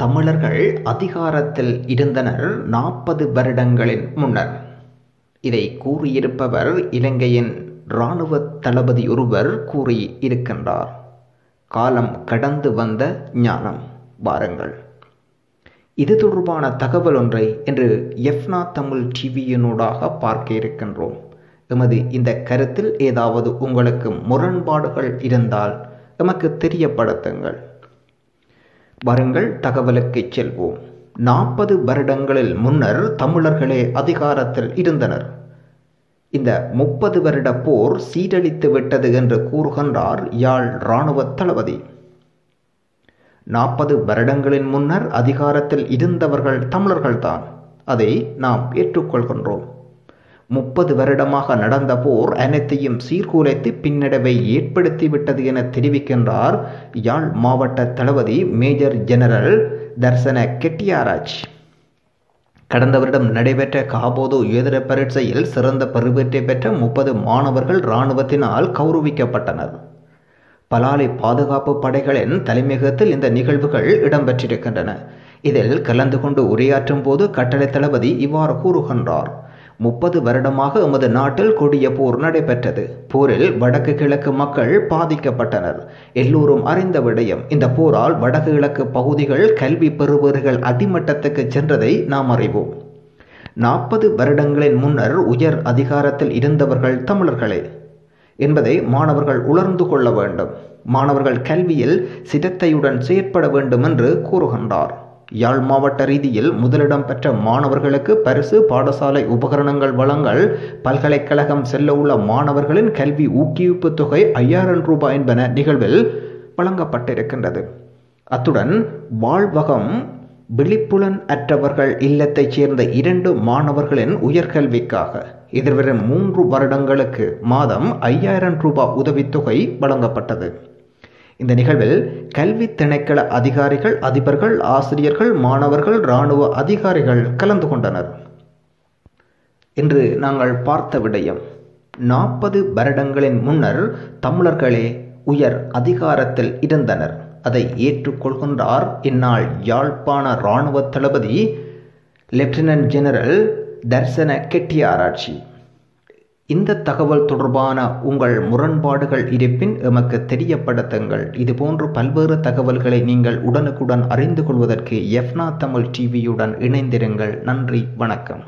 தமிழர்கள் அதிகாரத்தில் இருந்தனர் நாற்பது வருடங்களின் முன்னர். இதை கூறியிருப்பவர் இலங்கையின் இராணுவ தளபதி ஒருவர் கூறி இருக்கின்றார் காலம் கடந்து வந்த ஞானம். வாருங்கள். இது தொடர்பான தகவல் ஒன்றை இன்று எஃப்னா தமிழ் டிவியினூடாக பார்க்க இருக்கின்றோம். எமது இந்த கருத்தில் ஏதாவது உங்களுக்கு முரண்பாடுகள் இருந்தால் எமக்கு தெரியப்படுத்துங்கள். வருங்கள் தகவலுக்கு செல்வோம். நாற்பது வருடங்களில் முன்னர் தமிழர்களே அதிகாரத்தில் இருந்தனர். இந்த முப்பது வருட போர் சீரழித்து விட்டது என்று கூறுகின்றார் யாழ் இராணுவ தளபதி. நாற்பது வருடங்களின் முன்னர் அதிகாரத்தில் இருந்தவர்கள் தமிழர்கள்தான். அதை நாம் ஏற்றுக்கொள்கின்றோம். முப்பது வருடமாக நடந்த போர் அனைத்தையும் சீர்குலைத்து பின்னடைவை ஏற்படுத்திவிட்டது என தெரிவிக்கின்றார் யாழ் மாவட்ட தளபதி மேஜர் ஜெனரல் தர்சன கெட்டியாராஜ். கடந்த வருடம் நடைபெற்ற காபோது உயர்தர பரீட்சையில் சிறந்த பெறுபேற்றை பெற்ற முப்பது மாணவர்கள் இராணுவத்தினால் கௌரவிக்கப்பட்டனர். பலாலி பாதுகாப்பு படைகளின் தலைமையகத்தில் இந்த நிகழ்வுகள் இடம்பெற்றிருக்கின்றன. இதில் கலந்து கொண்டு உரையாற்றும் போது கட்டளை தளபதி இவ்வாறு கூறுகின்றார். முப்பது வருடமாக எமது நாட்டில் கொடிய போர் நடைபெற்றது. போரில் வடக்கு கிழக்கு மக்கள் பாதிக்கப்பட்டனர். எல்லோரும் அறிந்த விடயம் இந்த போரால் வடக்கு கிழக்கு பகுதிகள் கல்வி பெறுபவர்கள் அடிமட்டத்துக்கு சென்றதை நாம் அறிவோம். நாற்பது வருடங்களின் முன்னர் உயர் அதிகாரத்தில் இருந்தவர்கள் தமிழர்களே என்பதை மாணவர்கள் உணர்ந்து கொள்ள வேண்டும். மாணவர்கள் கல்வியில் சிரத்தையுடன் செயற்பட வேண்டும் என்று கூறுகின்றார். யாழ் மாவட்ட ரீதியில் முதலிடம் பெற்ற மாணவர்களுக்கு பரிசு பாடசாலை உபகரணங்கள் வழங்கல் பல்கலைக்கழகம் செல்ல உள்ள மாணவர்களின் கல்வி ஊக்குவிப்பு தொகை ஐயாயிரம் ரூபாய் என்பன நிகழ்வில் வழங்கப்பட்டிருக்கின்றது. அத்துடன் வாழ்வகம் விழிப்புலன் அற்றவர்கள் இல்லத்தைச் சேர்ந்த இரண்டு மாணவர்களின் உயர்கல்விக்காக எதிர்வரும் மூன்று வருடங்களுக்கு மாதம் ஐயாயிரம் ரூபாய் உதவித்தொகை வழங்கப்பட்டது. இந்த நிகழ்வில் கல்வி திணைக்கள அதிகாரிகள் அதிபர்கள் ஆசிரியர்கள் மாணவர்கள் இராணுவ அதிகாரிகள் கலந்து கொண்டனர். என்று நாங்கள் பார்த்த விடயம் நாற்பது வருடங்களின் முன்னர் தமிழர்களே உயர் அதிகாரத்தில் இருந்தனர். அதை ஏற்றுக்கொள்கின்றார் இந்நாள் யாழ்ப்பாண இராணுவ தளபதி லெப்டினன்ட் ஜெனரல் தர்சன கெட்டியாராட்சி. இந்த தகவல் தொடர்பான உங்கள் முரண்பாடுகள் இருப்பின் எமக்கு தெரியப்படுத்துங்கள். இதுபோன்று பல்வேறு தகவல்களை நீங்கள் உடனுக்குடன் அறிந்து கொள்வதற்கு எஃப்னா தமிழ் டிவியுடன் இணைந்திருங்கள். நன்றி வணக்கம்.